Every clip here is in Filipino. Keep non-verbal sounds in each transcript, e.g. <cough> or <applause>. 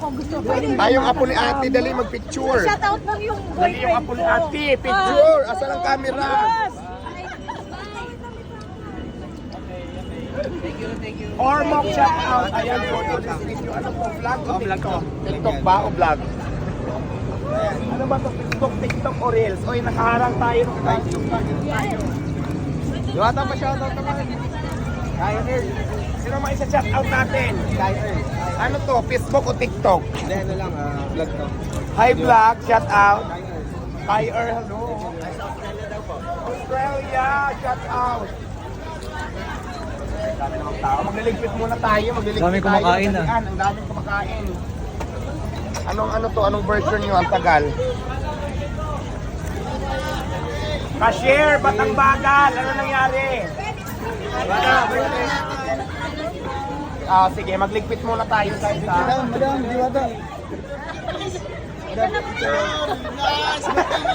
pwede Tayong apo ni ate, dali magpicture. Shout out mo yung Dali boyfriend yung apo ni ate, picture. Asan ang camera? Yes. Ormoc shout out. Ayan po, this video. Ano po, vlog o TikTok? TikTok ba o vlog? Ano ba to? TikTok, TikTok o Reels? Oy, nakaharang tayo ng TikTok tayo. Diwata pa shoutout naman. Earl. Sino mga isa shout out natin? Earl. Ano to? Facebook o TikTok? Hindi, ano lang, ah, vlog to. Hi vlog, shout out. Kaya Earl. Hi Earl, hello. Australia, shout out. Dami namang tao. Magliligpit muna tayo. Magliligpit Dami tayo. kumakain, ah. Dalian, Ang daming kumakain. Anong ano to? Anong version nyo? Ang tagal. Cashier, ba't ang bagal? Ano nangyari? Ah, sige, magligpit muna tayo sa isa. Madam, madam, diwata.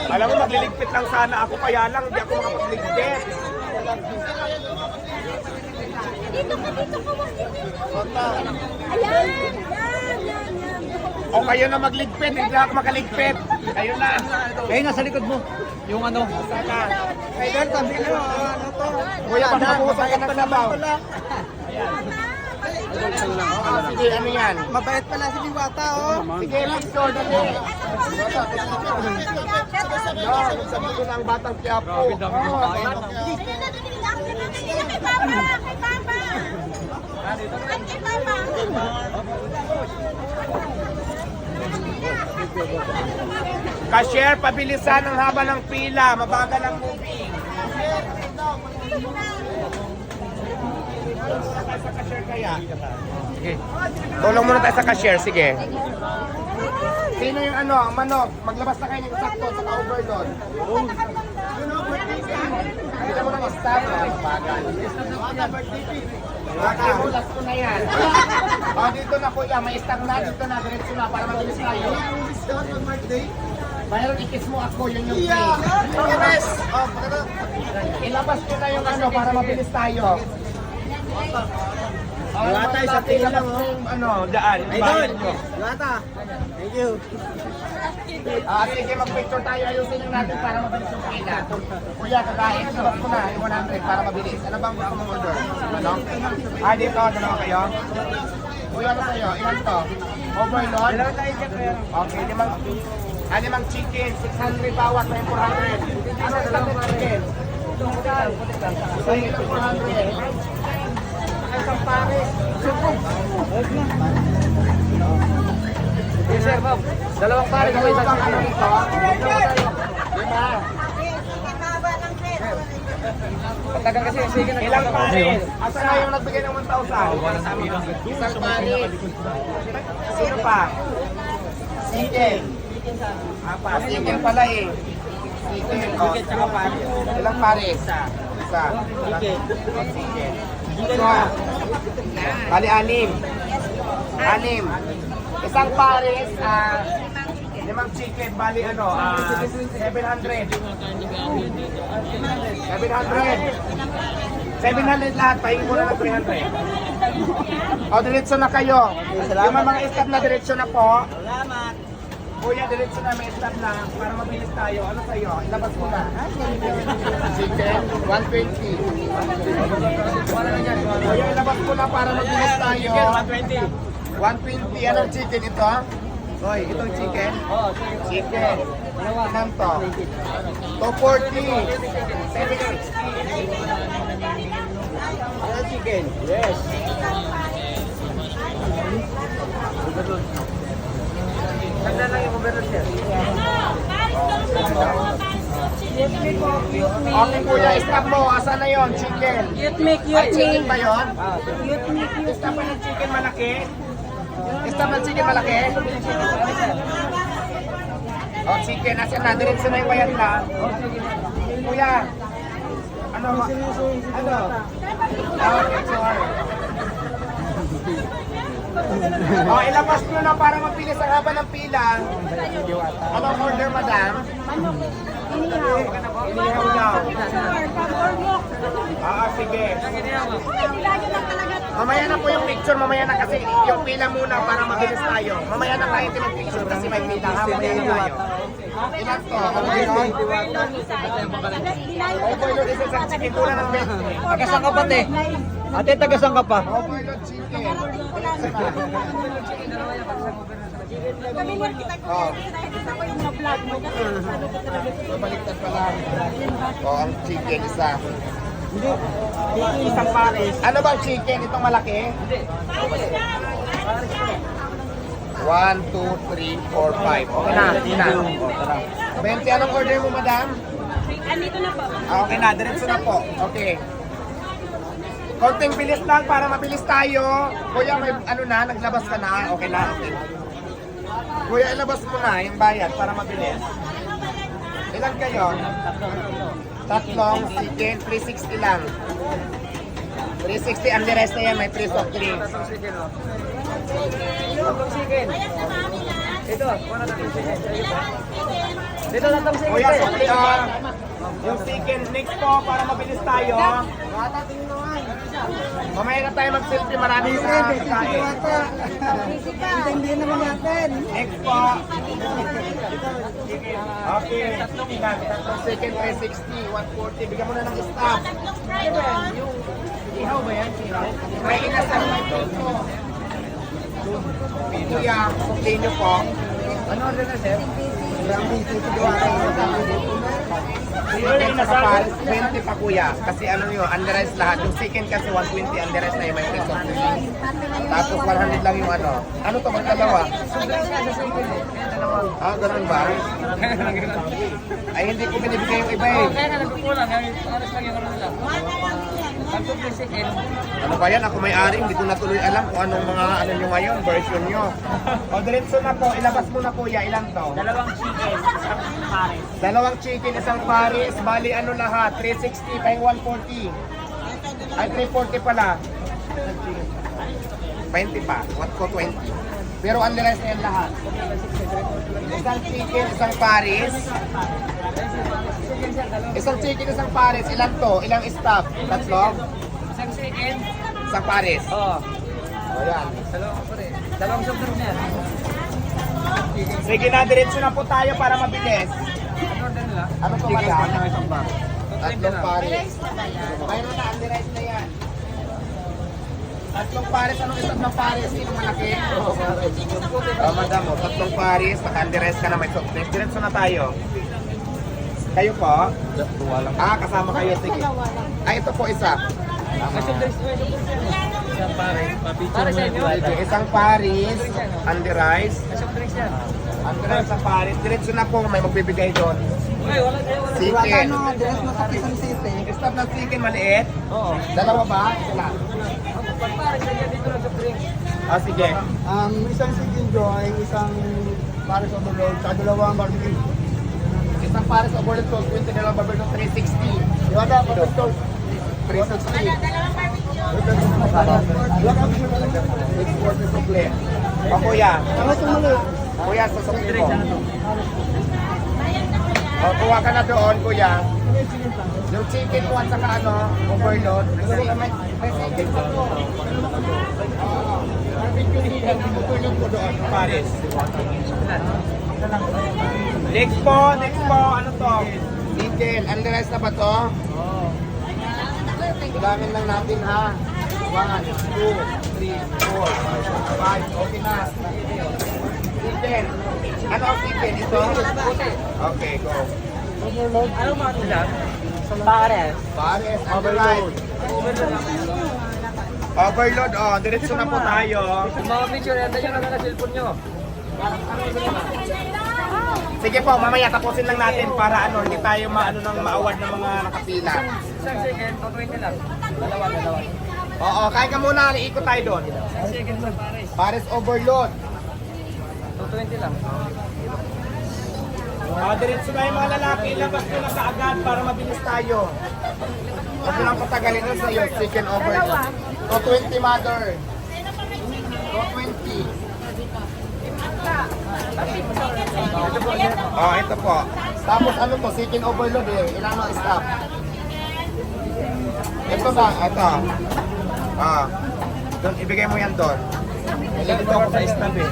Alam mo, magliligpit lang sana ako, kaya lang, hindi ako makapagligpit. Dito ka, dito ka. Ayan. Yan, yan, yan. O kayo na magligpit, hindi ako makaligpit. Kayo na. Eh, nasa likod mo. Yung ano. Sana. Kay Earl, tabi mo, ah, ano to? Kuya, baka mabuhusan ka ng sabaw. Sige, ano yan? Mabait pala si Diwata, oh. Sige, let's go, sabi ko ng batang Quiapo. Oh, dali lang. Kay Papa, kay Papa. Ay, kay Papa. Cashier, pabilisan ang haba ng pila. Mabagal ang moving. Sa cashier kaya? Sige. Tulong muna tayo sa cashier, sige. Sino yung ano, ang manok? Maglabas na kayo ng sakto sa overload. Dito mo ng staff. Bagal. Okay, bulas ko na yan. O, <laughs> dito na kuya, may staff na, dito na, diretso na, para mabilis tayo. Mayroon ikis mo ako, yun yung yeah. Yes! Oh, Ilabas ko na yung ano, para mabilis tayo. Wala tayo sa tingin lang, oh. Yung, Ano, daan. nyo. Diwata. Thank you. Ah, sige, mag-picture tayo. Ayusin lang natin para mabilis yung pila. Kuya, kakain. Sabak ko na yung 100 para mabilis. Ano bang gusto mong order? Ano? Ah, dito. Dalawa kayo? Kuya, ano kayo? Ilan to? Overload? Dalawa tayo dyan, kuya. Okay, limang, ah, limang chicken. 600 bawat. May 400. Ano standard chicken? Sa ilang 400. Isang pares. Supog. Sir, ma'am. Dalawang pare ko Dalawa isa bang ano ito? Lima. Tagal kasi sige na. Ilang pares? Asa na yung nagbigay ng 1,000? Isang pares. Sino pa? Chicken. Apa, chicken pala eh. Chicken. Oh, tsaka pares. Ilang pares? Isa. Isa. Chicken. Chicken. Ito. Bali, anim. Anim. Isang pares, ah, limang chicken, bali ano, ah, 700. 700. 700 lahat, pahingi ko na ng 300. O, diretso na kayo. Yung mga staff na diretso na po. Salamat. Kuya, diretso na may staff na para mabilis tayo. Ano sa'yo? Ilabas ko na. Chicken, 120. Kuya, ilabas ko na para mabilis tayo. 120. 120. Anong chicken ito? Hoy, itong chicken? Chicken. Ilan to? 240. 760. Ano chicken? Yes. Ganda lang yung overload, sir. Okay kuya, stop mo. Asan na yon Chicken. Youth make, Ay, chicken ba yun? Youth make, youth Stop ng chicken malaki? Ng chicken malaki? Oh, chicken. Asan na? Diretso na yung bayad na. Kuya. Ano? Ano? Oh, okay, sorry. Oh, ilabas nyo na para mapilis ang haba ng pila. Anong order, madam? Inihaw. Inihaw daw. Ah, sige. Uy, dilayo lang talaga. Mamaya na po yung picture, mamaya na kasi yung pila muna para mabilis tayo. Mamaya na tayo picture kasi may pila ha, mamaya na tayo. Ilan to? Ano Overload isa sa chicken tuna ng 20. Tagasang ka pa, te. Ate, tagasang ka pa. Overload chicken. Familiar kita ko. Oh. Nakikita ko yung mga vlog mo. Kasi ano ko talaga. Babaliktad pala. O, ang chicken isa. Hindi. Isang pares. Ano bang chicken? Itong malaki? One, two, three, four, five. Okay na, hindi na. O, tara. 20, anong order mo, madam? Andito na po. Ah, okay na, diretso na po. Okay. Konting bilis lang para mabilis tayo. Kuya, may ano na, naglabas ka na. Okay na, okay. Kuya, ilabas mo na yung bayad para mabilis. Ilan kayo? Tatlong chicken, 360 lang. 360 ang the rest na yan, may free soft drinks. Dito, wala na chicken. Dito, tatang chicken. Kuya, soft ah, yung chicken, next po para mabilis tayo. Mamaya na tayo mag-selfie, maraming sa kakain. Hindi naman natin. Next po. Okay. Ilan? Tatlong chicken, 360, 140. Bigyan mo na ng staff. Ihaw ba yan? Ihaw? May inasal na ito. Kuya, nyo po. Ano order na, sir? Chicken sa kapares, 20 pa kuya. Kasi ano yun, underize lahat. Yung chicken kasi 120, underize na yung may peso. Tapos 100 lang yung ano. Ano to, magdalawa? Ah, ganun ba? <laughs> Ay, hindi ko binibigay yung iba eh. Kaya nga, nagkukulang. Oras lang yung ano nila. Ano ba yan? Ako may-ari, hindi ko na tuloy alam kung anong mga ano nyo ngayon, version nyo. O, diretso na po, ilabas mo na po ya, ilan to? dalawang chicken, isang pares. Dalawang chicken, isang pares, bali ano lahat, 360, pahing 140. Ay, 340 pala. 20 pa, what ko 20. Pero ang rest na yan lahat. Isang chicken, isang pares. Isang chicken, isang pares, ilan to? Ilang staff? Tatlo? Isang chicken. Isang pares. Oo. O yan. Dalawang rin. Dalawang na yan. Sige na, diretso na po tayo para mabilis. Ano order nila? Ano po madam? Tatlong pares. Mayroon na, underize na yan. Tatlong pares, anong isang ng pares? Yung malaki? Oh, madam, oh, tatlong pares, naka-underize ka na may soft drinks. Diretso na tayo. Kayo po? Ah, kasama kayo. Sige. Ah, ito po isa. Yan. Isang pares. Pares sa inyo? Isang pares, underize. Underize sa pares. Diretso na po, may magbibigay doon. Uy, wala wala. Chicken. Ano, dress mo sa Quezon City. Stop ng chicken maliit. Oo. Dalawa ba? Wala. Pag pares, lagyan dito ng soft drinks. Ah, sige. Um, isang chicken joy, isang pares overload, sa dalawang barbecue. Isang pares of overload sauce, 20 na lang barber ng 360. Yung ada, barbecue sauce. 360. Dalawang barbecue. Export na sukle. O kuya, Ano sumuli? kuya sa sukle mo. O kuha ka na doon kuya. Yung chicken mo at saka ano, overload. Kasi may, may chicken ko po. Overload ko doon, pares. Next po, next po, ano to? Chicken, underize na ba to? Oo. Bilangin lang natin ha. 1, 2, 3, 4, 5, okay na. Chicken. Ano ang chicken? Ito? Okay, go. Ano mga nila? Pares. Pares, underline. Overload, oh, diretso na po tayo. Mga picture, yan yung lang na cellphone nyo. Sige po, mamaya tapusin lang natin para ano, hindi tayo maano ng maaward ng mga nakapila. Isang chicken, 220 lang. Dalawa, dalawa. Oo, kain ka muna, ikot tayo doon. Isang chicken sa pares. Pares overload. 220 lang. Ah, diretso na yung mga lalaki, ilabas ko na kaagad para mabilis tayo. Huwag lang patagalin na sa iyo, chicken overload. 220 mother. 220. Oh, ito po. Tapos ano to, chicken overload eh. Ilan ang stop? Ito ba? Ito. Ah. Doon, ibigay mo yan doon. Dito ako sa stop eh.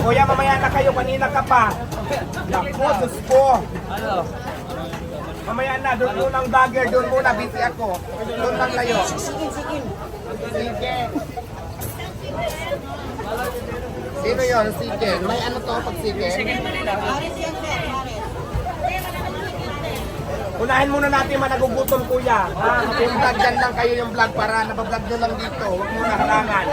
Kuya, mamaya na kayo. Kanina ka pa. Naku, Diyos ko. Ano? Mamaya na, doon munang bagger, doon muna, busy ako. Doon lang kayo. Sige. Sino yun? Sige. May ano to pag sige? Unahin muna natin mga nagugutom kuya. Ha? Yung vlog dyan lang kayo yung vlog para nabablog nyo lang dito. Huwag muna halangan.